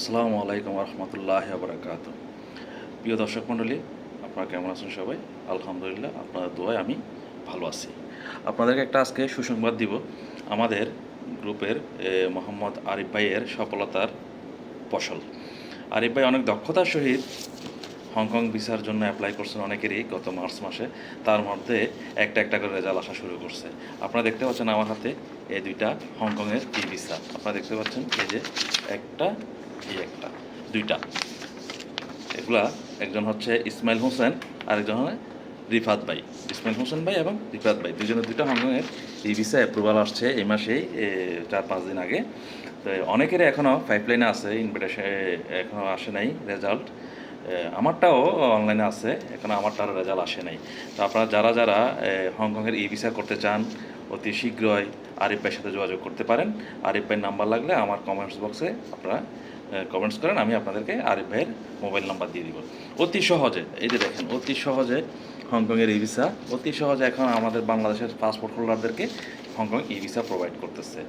আসসালামু আলাইকুম রহমতুল্লাহ বরকাত প্রিয় দর্শক মণ্ডলী, আপনারা কেমন আছেন সবাই? আলহামদুলিল্লাহ, আপনাদের দোয়ায় আমি ভালো আছি। আপনাদেরকে একটা আজকে সুসংবাদ দিব। আমাদের গ্রুপের মোহাম্মদ আরিফ ভাইয়ের সফলতার ফসল। আরিফ ভাই অনেক দক্ষতার সহিত হংকং ভিসার জন্য অ্যাপ্লাই করছেন অনেকেরই গত মার্চ মাসে। তার মধ্যে একটা একটা করে রেজাল্ট আসা শুরু করছে। আপনারা দেখতে পাচ্ছেন আমার হাতে এই দুইটা হংকংয়ের ই ভিসা? আপনারা দেখতে পাচ্ছেন এই যে একটা এই একটা, দুইটা। এগুলা একজন হচ্ছে ইসমাইল হোসেন, আরেকজন হয় রিফাত ভাই। ইসমাইল হোসেন ভাই এবং রিফাত ভাই দুজনের দুইটা হংকংয়ের ই ভিসা অ্যাপ্রুভাল আসছে এই মাসেই চার পাঁচ দিন আগে। তো অনেকেরই এখনও পাইপলাইনে আছে ইনভিটেশন এখনও আসে নাই রেজাল্ট আমারটাও অনলাইনে আছে, এখনও আমারটার রেজাল্ট আসে নাই। তো আপনারা যারা যারা হংকংয়ের ই ভিসা করতে চান, অতি শীঘ্রই আরিফ ভাইয়ের সাথে যোগাযোগ করতে পারেন। আরিফ ভাইয়ের নাম্বার লাগলে আমার কমেন্টস বক্সে আপনারা কমেন্টস করেন, আমি আপনাদেরকে আরিফ ভাইয়ের মোবাইল নাম্বার দিয়ে দিব। অতি সহজে, এই যে দেখেন, অতি সহজে হংকংয়ের ই ভিসা অতি সহজে এখন আমাদের বাংলাদেশের passport হোল্ডারদেরকে Hong Kong e visa provide করতেছে।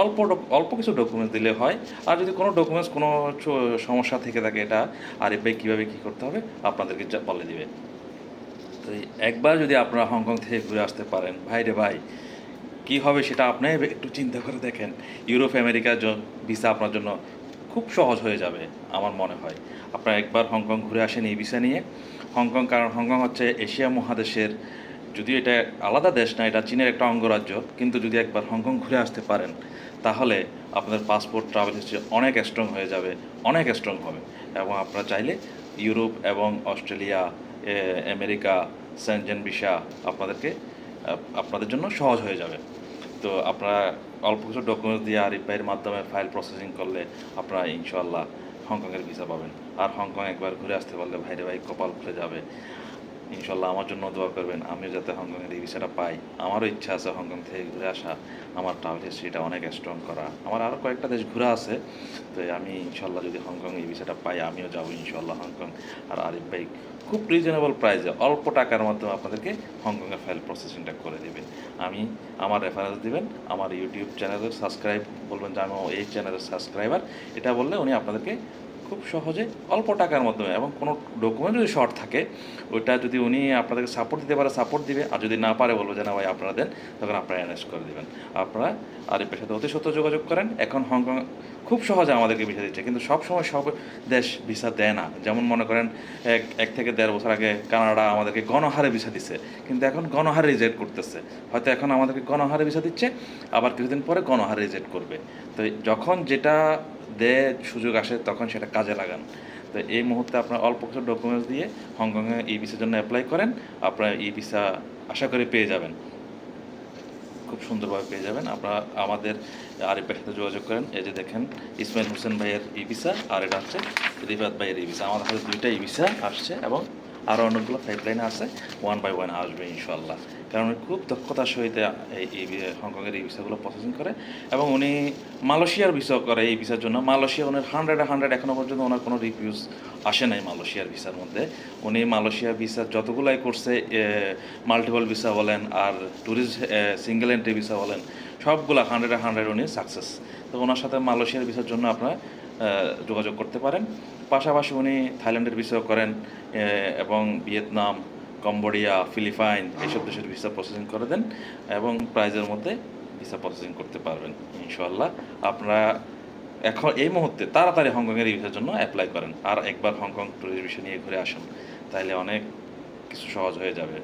অল্প অল্প কিছু ডকুমেন্টস দিলে হয়, আর যদি কোনো ডকুমেন্টস কোনো সমস্যা থেকে থাকে এটা আরিফ ভাই কীভাবে কী করতে হবে, আপনাদেরকে বলে দিবে। তো একবার যদি আপনারা হংকং থেকে ঘুরে আসতে পারেন, ভাই রে ভাই, কী হবে সেটা আপনি একটু চিন্তা করে দেখেন। ইউরোপ আমেরিকার ভিসা আপনার জন্য খুব সহজ হয়ে যাবে, আমার মনে হয়। আপনারা একবার হংকং ঘুরে আসেন এই ভিসা নিয়ে। হংকং কারণ হংকং হচ্ছে এশিয়া মহাদেশের, যদিও এটা আলাদা দেশ না, এটা চীনের একটা অঙ্গরাজ্য, কিন্তু যদি একবার হংকং ঘুরে আসতে পারেন, তাহলে আপনাদের পাসপোর্ট ট্রাভেল হিস্ট্রি অনেক স্ট্রং হয়ে যাবে, অনেক স্ট্রং হবে। এবং আপনারা চাইলে ইউরোপ এবং অস্ট্রেলিয়া আমেরিকা সেনজেন ভিসা আপনাদেরকে আপনাদের জন্য সহজ হয়ে যাবে। তো আপনারা অল্প কিছু ডকুমেন্টস দিয়ে আর ভাইয়ের মাধ্যমে ফাইল প্রসেসিং করলে আপনারা ইনশাল্লাহ হংকংয়ের ভিসা পাবেন। আর হংকং একবার ঘুরে আসতে পারলে ভাইরে ভাই কপাল খুলে যাবে। ইনশাল্লাহ আমার জন্য দোয়া করবেন আমিও যাতে হংকংয়ের এই ভিসাটা পাই। আমারও ইচ্ছা আছে হংকং থেকে ঘুরে আসা, আমার ট্রাভেল হিস্ট্রিটা অনেক স্ট্রং করা। আমার আরও কয়েকটা দেশ ঘুরে আছে, তো আমি ইনশাল্লাহ যদি হংকং এই ভিসাটা পাই, আমিও যাব ইনশাল্লাহ হংকং। আর আরিফ ভাই খুব রিজনেবল প্রাইসে অল্প টাকার মাধ্যমে আপনাদেরকে হংকংয়ের ফাইল প্রসেসিংটা করে দেবে আমি আমার রেফারেন্স দেবেন, আমার ইউটিউব চ্যানেলের সাবস্ক্রাইব বলবেন যে, আমি এই চ্যানেলের সাবস্ক্রাইবার এটা বললে উনি আপনাদেরকে খুব সহজে অল্প টাকার মাধ্যমে এবং কোনো ডকুমেন্ট যদি শর্ট থাকে, ওইটা যদি উনি আপনাদেরকে সাপোর্ট দিতে পারে সাপোর্ট দিবে। আর যদি না পারে, বলব যে না ভাই, আপনারা দেন, তখন আপনারা অ্যানেজ করে দেবেন। আপনারা আরিফের সাথে অতি সত্য যোগাযোগ করেন। এখন হংকং খুব সহজে আমাদেরকে ভিসা দিচ্ছে, কিন্তু সব সময় সব দেশ ভিসা দেয় না। যেমন মনে করেন, এক এক থেকে দেড় বছর আগে কানাডা আমাদেরকে গণহারে ভিসা দিচ্ছে কিন্তু এখন গণহারে রিজেক্ট করতেছে। হয়তো এখন আমাদেরকে গণহারে ভিসা দিচ্ছে, আবার কিছুদিন পরে গণহারে রিজেক্ট করবে। তো যখন যেটা দেয় সুযোগ আসে, তখন সেটা কাজে লাগান। তো এই মুহূর্তে আপনার অল্প কিছু ডকুমেন্টস দিয়ে হংকংয়ে ই ভিসার জন্য অ্যাপ্লাই করেন, আপনার ই ভিসা আশা করি পেয়ে যাবেন। খুব সুন্দরভাবে পেয়ে যাবেন। আপনারা আমাদের আর আরিফের সাথে যোগাযোগ করেন। এই যে দেখেন, ইসমাইল হোসেন ভাইয়ের ই ভিসা আর এটা হচ্ছে রিফাত ভাইয়ের ই ভিসা আমাদের হাতে দুইটা ই ভিসা আসছে এবং আরও অনেকগুলো পাইপলাইন আছে। ওয়ান বাই ওয়ান আসবে ইনশাল্লাহ কারণ উনি খুব দক্ষতার সহিত এই হংকংয়ের এই ভিসাগুলো প্রসেসিং করে এবং উনি মালয়েশিয়ার ভিসা করে এই ভিসার জন্য। মালয়েশিয়া ওনার হান্ড্রেড হান্ড্রেড এখনও পর্যন্ত ওনার কোনো রিভিউজ আসে নাই মালয়েশিয়ার ভিসার মধ্যে। উনি মালয়েশিয়া ভিসা যতগুলাই করছে মাল্টিপল ভিসা বলেন আর ট্যুরিস্ট সিঙ্গেল এন্ট্রি ভিসা বলেন, সবগুলা হান্ড্রেড হান্ড্রেড উনি সাকসেস তো ওনার সাথে মালয়েশিয়ার ভিসার জন্য আপনারা যোগাযোগ করতে পারেন। পাশাপাশি উনি থাইল্যান্ডের ভিসাও করেন এবং ভিয়েতনাম, কম্বোডিয়া, ফিলিপাইন এইসব দেশের ভিসা প্রসেসিং করে দেন এবং প্রাইজের মধ্যে ভিসা প্রসেসিং করতে পারবেন ইনশাল্লাহ আপনারা এখন এই মুহূর্তে তাড়াতাড়ি হংকংয়ের ভিসার জন্য অ্যাপ্লাই করেন। আর একবার হংকং ট্যুরিস্ট ভিসা নিয়ে ঘুরে আসুন তাহলে অনেক কিছু সহজ হয়ে যাবে।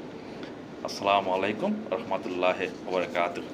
আসসালামু আলাইকুম, রহমতুল্লাহ ওবরাকাতুহ